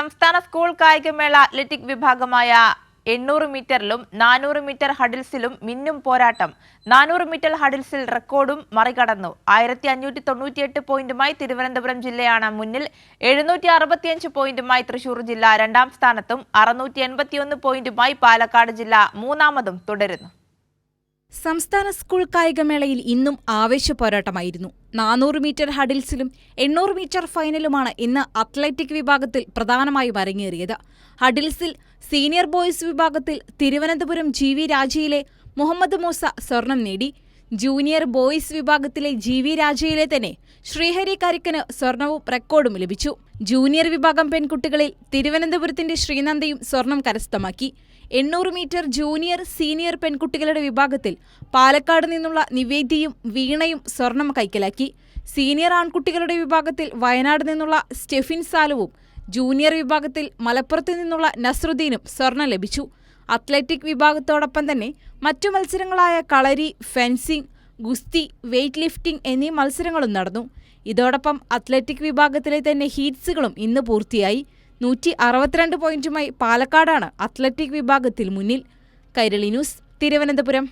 സംസ്ഥാന സ്കൂൾ കായികമേള അത്ലറ്റിക് വിഭാഗമായ എണ്ണൂറ് മീറ്ററിലും നാനൂറ് മീറ്റർ ഹഡിൽസിലും മിന്നും പോരാട്ടം. നാനൂറ് മീറ്റർ ഹഡിൽസിൽ റെക്കോർഡും മറികടന്നു. ആയിരത്തി അഞ്ഞൂറ്റി തൊണ്ണൂറ്റിയെട്ട് പോയിന്റുമായി തിരുവനന്തപുരം ജില്ലയാണ് മുന്നിൽ. എഴുന്നൂറ്റി അറുപത്തിയഞ്ച് പോയിന്റുമായി തൃശൂർ ജില്ല രണ്ടാം സ്ഥാനത്തും. അറുന്നൂറ്റി എൺപത്തിയൊന്ന് പോയിന്റുമായി പാലക്കാട് ജില്ല മൂന്നാമതും തുടരുന്നു. സംസ്ഥാന സ്കൂൾ കായികമേളയിൽ ഇന്നും ആവേശ പോരാട്ടമായിരുന്നു നാനൂറ് മീറ്റർ ഹഡിൽസിലും എണ്ണൂറ് മീറ്റർ ഫൈനലുമാണ് ഇന്ന് അത്ലറ്റിക് വിഭാഗത്തിൽ പ്രധാനമായും അരങ്ങേറിയത്. ഹഡിൽസിൽ സീനിയർ ബോയ്സ് വിഭാഗത്തിൽ തിരുവനന്തപുരം ജി വി രാജയിലെ മുഹമ്മദ് മൂസ സ്വർണം നേടി. ജൂനിയർ ബോയ്സ് വിഭാഗത്തിലെ ജി വി രാജയിലെ തന്നെ ശ്രീഹരി കരിക്കന് സ്വർണവും റെക്കോർഡും ലഭിച്ചു. ജൂനിയർ വിഭാഗം പെൺകുട്ടികളിൽ തിരുവനന്തപുരത്തിന്റെ ശ്രീനന്ദയും സ്വർണം കരസ്ഥമാക്കി. എണ്ണൂറ് മീറ്റർ ജൂനിയർ സീനിയർ പെൺകുട്ടികളുടെ വിഭാഗത്തിൽ പാലക്കാട് നിന്നുള്ള നിവേദ്യയും വീണയും സ്വർണം കൈക്കലാക്കി. സീനിയർ ആൺകുട്ടികളുടെ വിഭാഗത്തിൽ വയനാട് നിന്നുള്ള സ്റ്റെഫിൻ സാലുവും ജൂനിയർ വിഭാഗത്തിൽ മലപ്പുറത്ത് നിന്നുള്ള നസ്രുദ്ദീനും സ്വർണം ലഭിച്ചു. അത്ലറ്റിക് വിഭാഗത്തോടൊപ്പം തന്നെ മറ്റു മത്സരങ്ങളായ കളരി ഫെൻസിംഗ് ഗുസ്തി വെയ്റ്റ് ലിഫ്റ്റിംഗ് എന്നീ മത്സരങ്ങളും നടന്നു. ഇതോടൊപ്പം അത്ലറ്റിക് വിഭാഗത്തിലെ തന്നെ ഹീറ്റ്സുകളും ഇന്ന് പൂർത്തിയായി. നൂറ്റി അറുപത്തിരണ്ട് പോയിന്റുമായി പാലക്കാടാണ് അത്ലറ്റിക് വിഭാഗത്തിൽ മുന്നിൽ. കൈരളി ന്യൂസ് തിരുവനന്തപുരം.